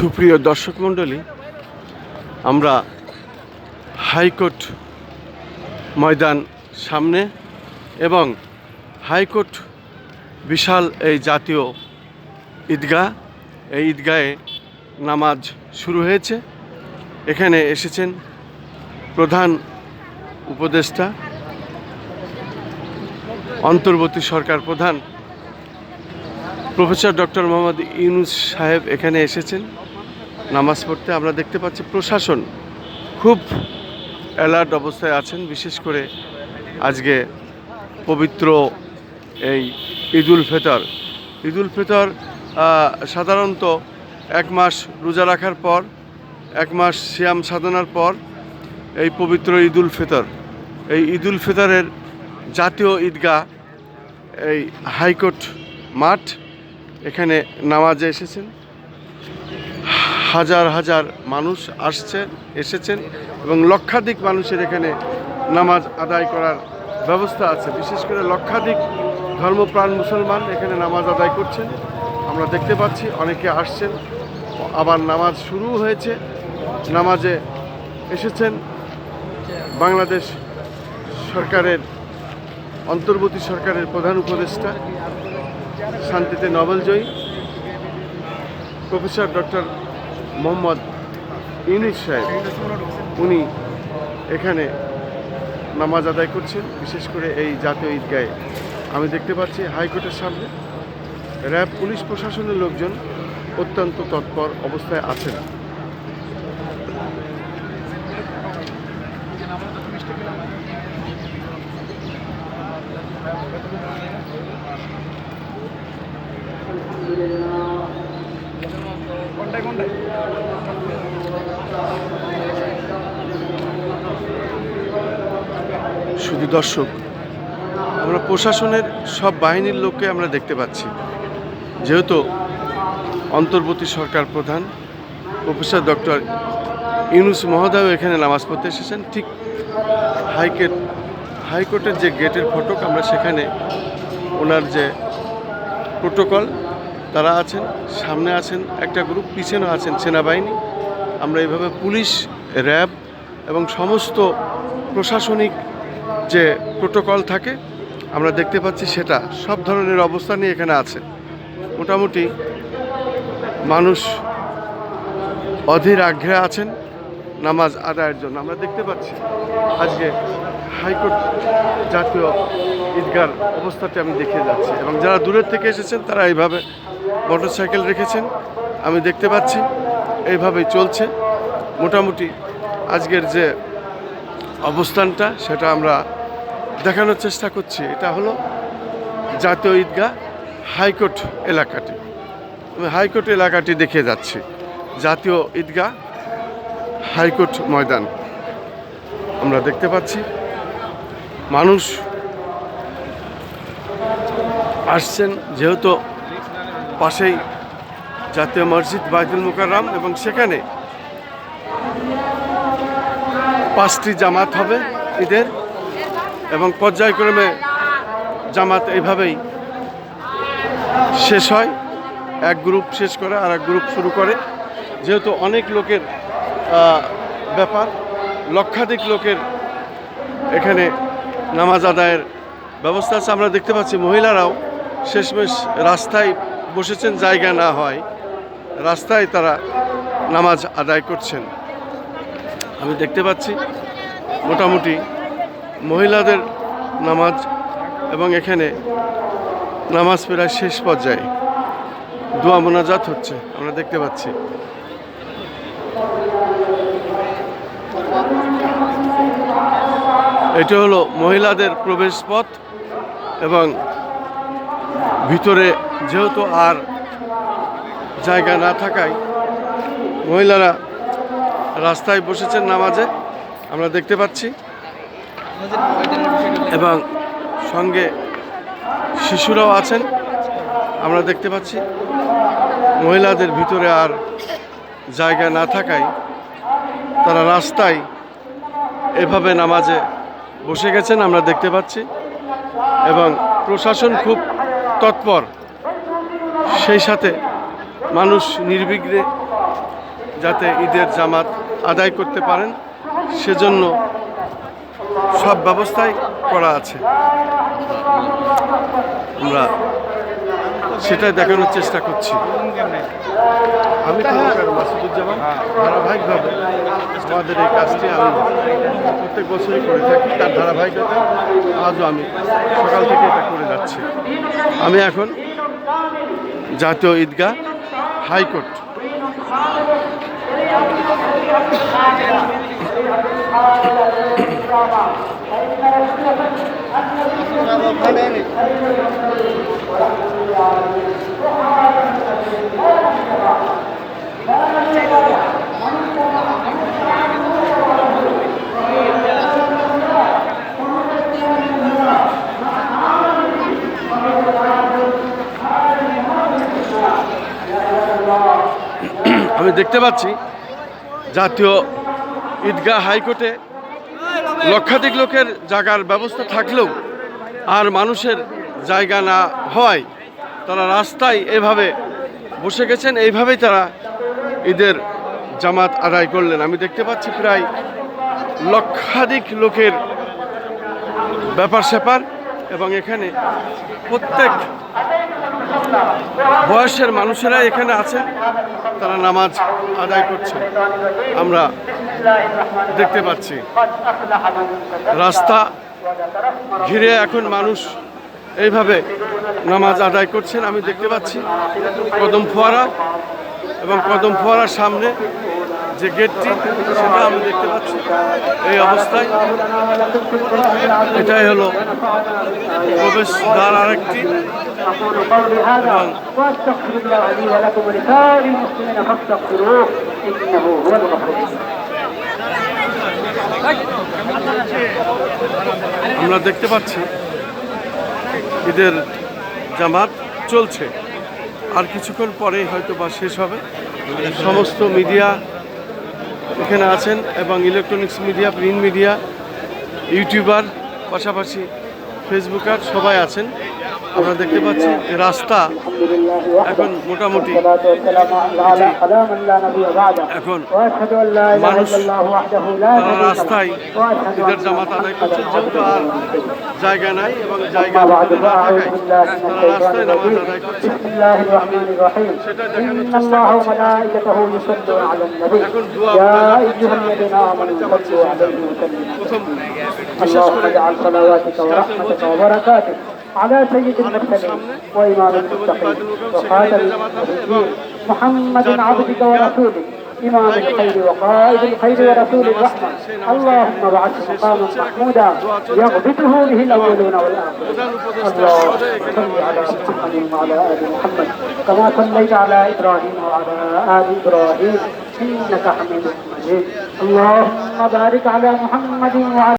সুপ্রিয় দর্শক মণ্ডলী, আমরা হাইকোর্ট ময়দান সামনে এবং হাইকোর্ট বিশাল এই জাতীয় ঈদগাহ, এই ঈদগাহে নামাজ শুরু হয়েছে। এখানে এসেছেন প্রধান উপদেষ্টা, অন্তর্বর্তী সরকার প্রধান প্রফেসর ডক্টর মোহাম্মদ ইউনুস সাহেব এখানে এসেছেন। নামাজ পড়তে আমরা দেখতে পাচ্ছি প্রশাসন খুব অ্যালার্ট অবস্থায় আছেন, বিশেষ করে আজকে পবিত্র এই ঈদুল ফেতর। ঈদুল ফেতর সাধারণত এক মাস রোজা রাখার পর, এক মাস সিয়াম সাধনার পর এই পবিত্র ঈদুল ফিতর। এই ঈদুল ফিতরের জাতীয় ঈদগাহ, এই হাইকোর্ট মাঠ, এখানে নামাজে এসেছেন। হাজার হাজার মানুষ আসছেন এসেছেন এবং লক্ষাধিক মানুষের এখানে নামাজ আদায় করার ব্যবস্থা আছে। বিশেষ করে লক্ষাধিক ধর্মপ্রাণ মুসলমান এখানে নামাজ আদায় করছেন। আমরা দেখতে পাচ্ছি অনেকে আসছেন। আবার নামাজ শুরু হয়েছে। নামাজে এসেছেন। বাংলাদেশ সরকারের, অন্তর্বর্তী সরকারের প্রধান উপদেষ্টা শান্তিতে নোবেলজয়ী প্রফেসর ডক্টর মোহাম্মদ ইউনিস সাহেব, উনি এখানে নামাজ আদায় করছেন। বিশেষ করে এই জাতীয় ঈদগাহে। আমি দেখতে পাচ্ছি হাইকোর্টের সামনে র্যাব, পুলিশ প্রশাসনের লোকজন অত্যন্ত তৎপর অবস্থায় আছেন। কোনটায় কোনটায়? শুধু দর্শক, আমরা প্রশাসনের সব বাহিনীর লোককে আমরা দেখতে পাচ্ছি। যেহেতু অন্তর্বর্তী সরকার প্রধান, প্রফেসর ডক্টর ইউনুস মহোদয় এখানে নামাজ পড়তে এসেছেন, ঠিক হাইকোর্ট, হাইকোর্টের যে গেটের ফটক, আমরা সেখানে ওনার যে প্রোটোকল তারা আছেন, সামনে আছেন, একটা গ্রুপ পিছনেও আছেন সেনাবাহিনী। আমরা এইভাবে পুলিশ, র্যাব এবং সমস্ত প্রশাসনিক যে প্রোটোকল থাকে, আমরা দেখতে পাচ্ছি সেটা সব ধরনের অবস্থানই এখানে আছে। মোটামুটি মানুষ অধীর আগ্রহে আছেন, নামাজ আদায়ের জন্য। আমরা দেখতে পাচ্ছি আজকে হাইকোর্ট জাতীয় ঈদগার অবস্থাটি আমি দেখে যাচ্ছি এবং যারা দূরের থেকে এসেছেন, তারা এইভাবে মোটরসাইকেল রেখেছেন, আমি দেখতে পাচ্ছি, এইভাবেই চলছে। মোটামুটি আজকের যে অবস্থানটা, সেটা আমরা দেখানোর চেষ্টা করছি। এটা হলো জাতীয় ঈদগাহ হাইকোর্ট এলাকাটি। আমি হাইকোর্ট এলাকাটি দেখে যাচ্ছি। জাতীয় ঈদগাহ হাইকোর্ট ময়দান। আমরা দেখতে পাচ্ছি, মানুষ আসছেন, যেহেতু পাশেই জাতীয় মসজিদ বাইদুল মুকাররাম এবং সেখানে পাঁচটি জামাত হবে ঈদের এবং পর্যায়ক্রমে জামাত এইভাবেই শেষ হয়। এক গ্রুপ শেষ করে আর এক গ্রুপ শুরু করে। যেহেতু অনেক লোকের ব্যাপার, লক্ষাধিক লোকের এখানে নামাজ আদায়ের ব্যবস্থা আছে। আমরা দেখতে পাচ্ছি মহিলারাও শেষমেশ রাস্তায় বসেছেন, জায়গা না হয়, রাস্তায় তারা নামাজ আদায় করছেন। আমি দেখতে পাচ্ছি, মোটামুটি মহিলাদের নামাজ এবং এখানে নামাজ প্রায় শেষ পর্যায়ে দোয়া মোনাজাত হচ্ছে, আমরা দেখতে পাচ্ছি। এটা হলো মহিলাদের প্রবেশ পথ এবং ভিতরে যেহেতু আর জায়গা না থাকায় মহিলারা রাস্তায় বসেছেন নামাজে, আমরা দেখতে পাচ্ছি। এবং সঙ্গে শিশুরাও আছেন, আমরা দেখতে পাচ্ছি। মহিলাদের ভিতরে আর জায়গা না থাকায় তারা রাস্তায় এভাবে নামাজে বসে গেছেন, আমরা দেখতে পাচ্ছি। এবং প্রশাসন খুব তৎপর। সেই সাথে মানুষ নির্বিঘ্নে যাতে ঈদের জামাত আদায় করতে পারেন, সেজন্য সব ব্যবস্থাই করা আছে। আমরা সেটাই দেখানোর চেষ্টা করছি। আমি খন্দকার মাসুদুজ্জামান ধারাবাহিকভাবে আমাদের এই কাজটি আমি প্রত্যেক বছরই করে থাকি তার ধারাবাহিকতা আজও আমি সকাল থেকে এটা করে যাচ্ছি। আমি এখন জাতীয় ঈদগাহ হাইকোর্ট। আমি দেখতে পাচ্ছি জাতীয় ঈদগাহ হাইকোর্টে লক্ষাধিক লোকের জায়গার ব্যবস্থা থাকলেও আর মানুষের জায়গা না হওয়ায় তারা রাস্তায় এভাবে বসে গেছেন, এইভাবেই তারা ঈদের জামাত আদায় করলেন। আমি দেখতে পাচ্ছি প্রায় লক্ষাধিক লোকের ব্যাপার স্যাপার এবং এখানে প্রত্যেক বয়সের মানুষেরা এখানে আছেন, তারা নামাজ আদায় করছে আমরা দেখতে পাচ্ছি, রাস্তা ঘিরে এখন মানুষ এইভাবে নামাজ আদায় করছেন, আমি দেখতে পাচ্ছি কদম ফোয়ারা এবং কদম ফোয়ারার সামনে যে গেটটি, সেটা আমি দেখতে পাচ্ছি। এই অবস্থায় এটাই হলো প্রবেশ দ্বার আরেকটি। আমরা দেখতে পাচ্ছি ঈদের জামাত চলছে। আর কিছুক্ষণ পরেই হয়তো বা শেষ হবে। সমস্ত মিডিয়া এখানে আছেন এবং electronics media, print media, YouTuber, পাশাপাশি ফেসবুকার সবাই আছেন। আমরা দেখতে পাচ্ছি রাস্তা এখন মোটামুটি এখন মানুষ রাস্তায় জামাত আদায় করছে, যেহেতু আর জায়গা নাই এবং জায়গা বিশেষ করে على سيد المرسلين وإمام المتقين. وخاتم النبيين. محمد عبدك ورسولك. إمام الخير وقائد الخير ورسول الرحمة. اللهم ابعث مقاما محمودا يغبطه به الأولون والآخرون. اللهم صل على محمد وعلى آل محمد. كما صليت على إبراهيم وعلى آل إبراهيم. إنك حميد مجيد. اللهم بارك على محمد وعلى